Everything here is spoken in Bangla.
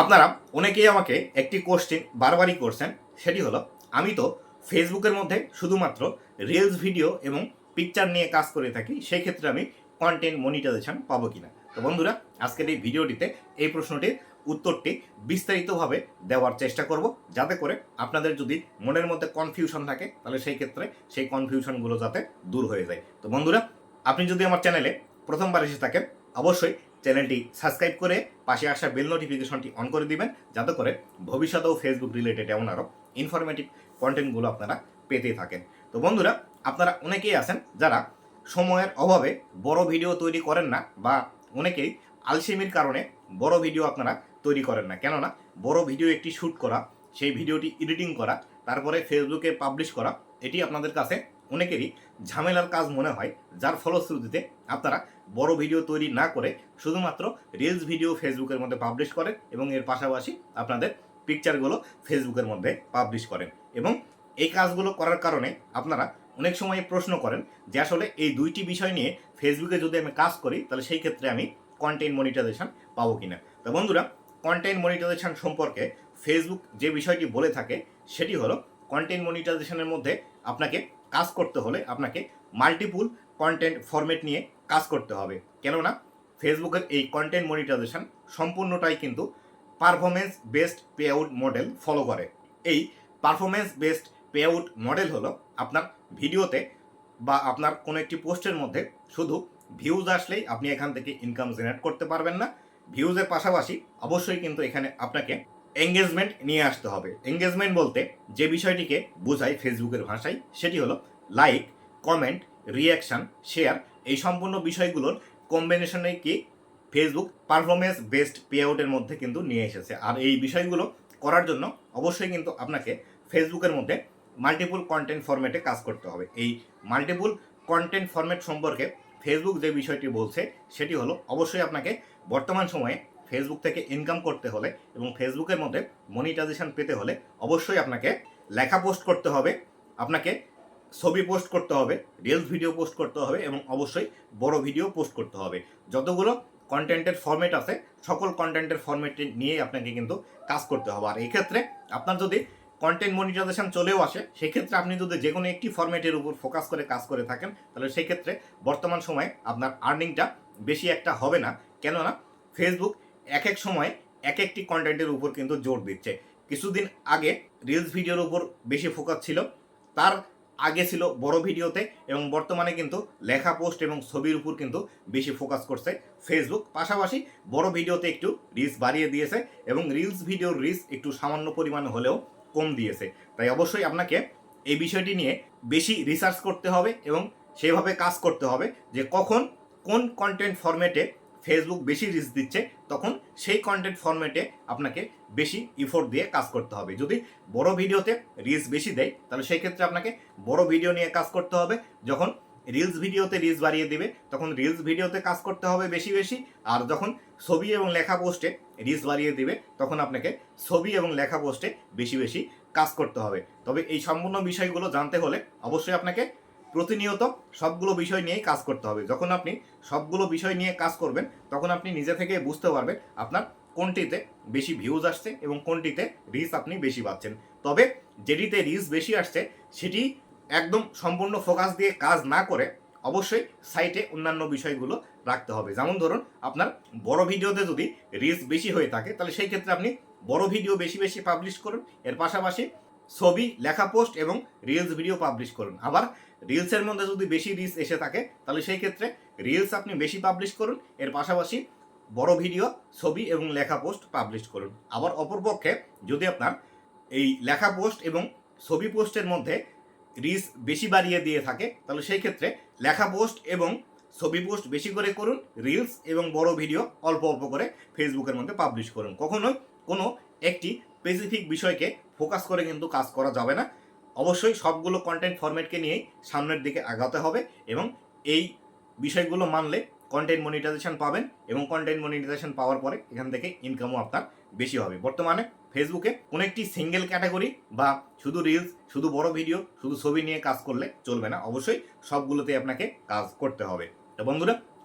আপনারা অনেকেই আমাকে একটি কোশ্চেন বারবারই করছেন, সেটি হলো, আমি তো ফেসবুকের মধ্যে শুধুমাত্র রিলস ভিডিও এবং পিকচার নিয়ে কাজ করে থাকি, সেই ক্ষেত্রে আমি কন্টেন্ট মনিটাইজেশন পাবো কিনা? তো বন্ধুরা, আজকের এই ভিডিওটিতে এই প্রশ্নটির উত্তরটি বিস্তারিতভাবে দেওয়ার চেষ্টা করব, যাতে করে আপনাদের যদি মনের মধ্যে কনফিউশন থাকে, তাহলে সেই ক্ষেত্রে সেই কনফিউশনগুলো যাতে দূর হয়ে যায়। তো বন্ধুরা, আপনি যদি আমার চ্যানেলে প্রথমবার এসে থাকেন, অবশ্যই চ্যানেলটি সাবস্ক্রাইব করে পাশে আসা বেল নোটিফিকেশনটি অন করে দিবেন, যাতে করে ভবিষ্যতেও ফেসবুক রিলেটেড এমন আরও ইনফরমেটিভ কন্টেন্টগুলো আপনারা পেতে থাকেন। তো বন্ধুরা, আপনারা অনেকেই আছেন যারা সময়ের অভাবে বড় ভিডিও তৈরি করেন না বা অনেকেই আলসেমির কারণে বড় ভিডিও আপনারা তৈরি করেন না। কেননা, বড় ভিডিও একটি শ্যুট করা, সেই ভিডিওটি এডিটিং করা, তারপরে ফেসবুকে পাবলিশ করা, এটি আপনাদের কাছে অনেকেরই ঝামেলার কাজ মনে হয়, যার ফলশ্রুতিতে আপনারা বড় ভিডিও তৈরি না করে শুধুমাত্র রিলস ভিডিও ফেসবুকের মধ্যে পাবলিশ করেন এবং এর পাশাপাশি আপনাদের পিকচারগুলো ফেসবুকের মধ্যে পাবলিশ করেন। এবং এই কাজগুলো করার কারণে আপনারা অনেক সময় প্রশ্ন করেন যে আসলে এই দুইটি বিষয় নিয়ে ফেসবুকে যদি আমি কাজ করি, তাহলে সেই ক্ষেত্রে আমি কন্টেন্ট মনিটাইজেশন পাবো কিনা? তো বন্ধুরা কন্টেন্ট মনিটাইজেশন সম্পর্কে ফেসবুক যে বিষয়টি বলে থাকে, সেটি হলো কন্টেন্ট মনিটাইজেশনের মধ্যে আপনাকে কাজ করতে হলে আপনাকে মাল্টিপুল কন্টেন্ট ফরম্যাট নিয়ে কাজ করতে হবে। কেননা ফেসবুকের এই কন্টেন্ট মনিটাইজেশন সম্পূর্ণটাই কিন্তু performance based pay out model follow করে। এই performance based pay out model হলো আপনার ভিডিওতে বা আপনার কোনো একটি পোস্টের মধ্যে শুধু ভিউজ আসলেই আপনি এখান থেকে ইনকাম জেনারেট করতে পারবেন না। ভিউজের পাশাপাশি অবশ্যই কিন্তু এখানে আপনাকে এঙ্গেজমেন্ট নিয়ে আসতে হবে। এঙ্গেজমেন্ট বলতে যে বিষয়টিকে বোঝায় ফেসবুকের ভাষায়, সেটি হলো লাইক কমেন্ট রিয়াকশন শেয়ার এই সম্পূর্ণ বিষয়গুলোর কম্বিনেশনে কি ফেসবুক পারফরমেন্স বেসড পে আউটের মধ্যে কিন্তু নিয়ে এসেছে। আর এই বিষয়গুলো করার জন্য অবশ্যই কিন্তু আপনাকে ফেসবুকের মধ্যে মাল্টিপুল কন্টেন্ট ফরম্যাটে কাজ করতে হবে। এই মাল্টিপুল কন্টেন্ট ফরম্যাট সম্পর্কে ফেসবুক যে বিষয়টি বলছে, সেটি হলো অবশ্যই আপনাকে বর্তমান সময়ে ফেসবুক থেকে ইনকাম করতে হলে এবং ফেসবুকের মধ্যে মনিটাইজেশন পেতে হলে অবশ্যই আপনাকে লেখা পোস্ট করতে হবে, আপনাকে ছবি পোস্ট করতে হবে রিলস ভিডিও পোস্ট করতে হবে এবং অবশ্যই বড় ভিডিও পোস্ট করতে হবে। যতগুলো কন্টেন্টের ফরম্যাট আছে, সকল কন্টেন্টের ফরম্যাট নিয়ে আপনাকে কিন্তু কাজ করতে হবে। আর এই ক্ষেত্রে আপনার যদি কন্টেন্ট মনিটাইজেশন চলেও আসে, সেক্ষেত্রে আপনি যদি যে কোনো একটি ফরম্যাটের উপর ফোকাস করে কাজ করে থাকেন, তাহলে সেই ক্ষেত্রে বর্তমান সময়ে আপনার আর্নিংটা বেশি একটা হবে না। কেননা ফেসবুক এক এক সময় এক একটি কন্টেন্টের উপর কিন্তু জোর দিচ্ছে। কিছুদিন আগে রিলস ভিডিওর উপর বেশি ফোকাস ছিল, তার আগে ছিল বড় ভিডিওতে এবং বর্তমানে কিন্তু লেখা পোস্ট এবং ছবির উপর কিন্তু বেশি ফোকাস করছে ফেসবুক পাশাপাশি বড় ভিডিওতে একটু রিলস বাড়িয়ে দিয়েছে এবং রিলস ভিডিওর রিলস একটু সামান্য পরিমাণ হলেও কম দিয়েছে। তাই অবশ্যই আপনাকে এই বিষয়টি নিয়ে বেশি রিসার্চ করতে হবে এবং সেভাবে কাজ করতে হবে যে কখন কোন কন্টেন্ট ফরম্যাটে ফেসবুক বেশি রিস্ক দিচ্ছে, তখন সেই কন্টেন্ট ফরম্যাটে আপনাকে বেশি ইফোর্ট দিয়ে কাজ করতে হবে। যদি বড় ভিডিওতে রিলস বেশি দেয়, তাহলে সেই ক্ষেত্রে আপনাকে বড় ভিডিও নিয়ে কাজ করতে হবে। যখন রিলস ভিডিওতে রিলস বাড়িয়ে দেবে, তখন রিলস ভিডিওতে কাজ করতে হবে বেশি বেশি। আর যখন ছবি এবং লেখা পোস্টে রিলস বাড়িয়ে দিবে, তখন আপনাকে ছবি এবং লেখা পোস্টে বেশি বেশি কাজ করতে হবে। তবে এই সম্পূর্ণ বিষয়গুলো জানতে হলে অবশ্যই আপনাকে প্রতিনিয়ত সবগুলো বিষয় নিয়েই কাজ করতে হবে। যখন আপনি সবগুলো বিষয় নিয়ে কাজ করবেন, তখন আপনি নিজে থেকে বুঝতে পারবেন আপনার কোনটিতে বেশি ভিউজ আসছে এবং কোনটিতে রিচ আপনি বেশি পাচ্ছেন। তবে যেটিতে রিচ বেশি আসছে, সেটি একদম সম্পূর্ণ ফোকাস দিয়ে কাজ না করে অবশ্যই সাইটে অন্যান্য বিষয়গুলো রাখতে হবে। যেমন ধরুন, আপনার বড় ভিডিওতে যদি রিচ বেশি হয়ে থাকে, তাহলে সেই ক্ষেত্রে আপনি বড় ভিডিও বেশি বেশি পাবলিশ করুন। এর পাশাপাশি ছবি, লেখা পোস্ট এবং রিলস ভিডিও পাবলিশ করুন। আবার রিলসের মধ্যে যদি বেশি রিলস এসে থাকে, তাহলে সেই ক্ষেত্রে রিলস আপনি বেশি পাবলিশ করুন। এর পাশাপাশি বড় ভিডিও ছবি এবং লেখা পোস্ট পাবলিশ করুন। আবার অপরপক্ষে যদি আপনার এই লেখা পোস্ট এবং ছবি পোস্টের মধ্যে রিস বেশি বাড়িয়ে দিয়ে থাকে, তাহলে সেই ক্ষেত্রে লেখা পোস্ট এবং ছবি পোস্ট বেশি করে করুন। রিলস এবং বড় ভিডিও অল্প অল্প করে ফেসবুকের মধ্যে পাবলিশ করুন। কখনোই কোনো একটি স্পেসিফিক বিষয়কে ফোকাস করে কিন্তু কাজ করা যাবে না। অবশ্যই সবগুলো কন্টেন্ট ফরম্যাটকে নিয়েই সামনের দিকে আগাতে হবে এবং এই বিষয়গুলো মানলে কন্টেন্ট মনিটাইজেশন পাবেন এবং কন্টেন্ট মনিটাইজেশন পাওয়ার পরে এখান থেকে ইনকামও আপনার বেশি হবে। বর্তমানে ফেসবুকে কোনো একটি সিঙ্গেল ক্যাটাগরি বা শুধু রিলস শুধু বড় ভিডিও শুধু ছবি নিয়ে কাজ করলে চলবে না। অবশ্যই সবগুলোতে আপনাকে কাজ করতে হবে। তো বন্ধুরা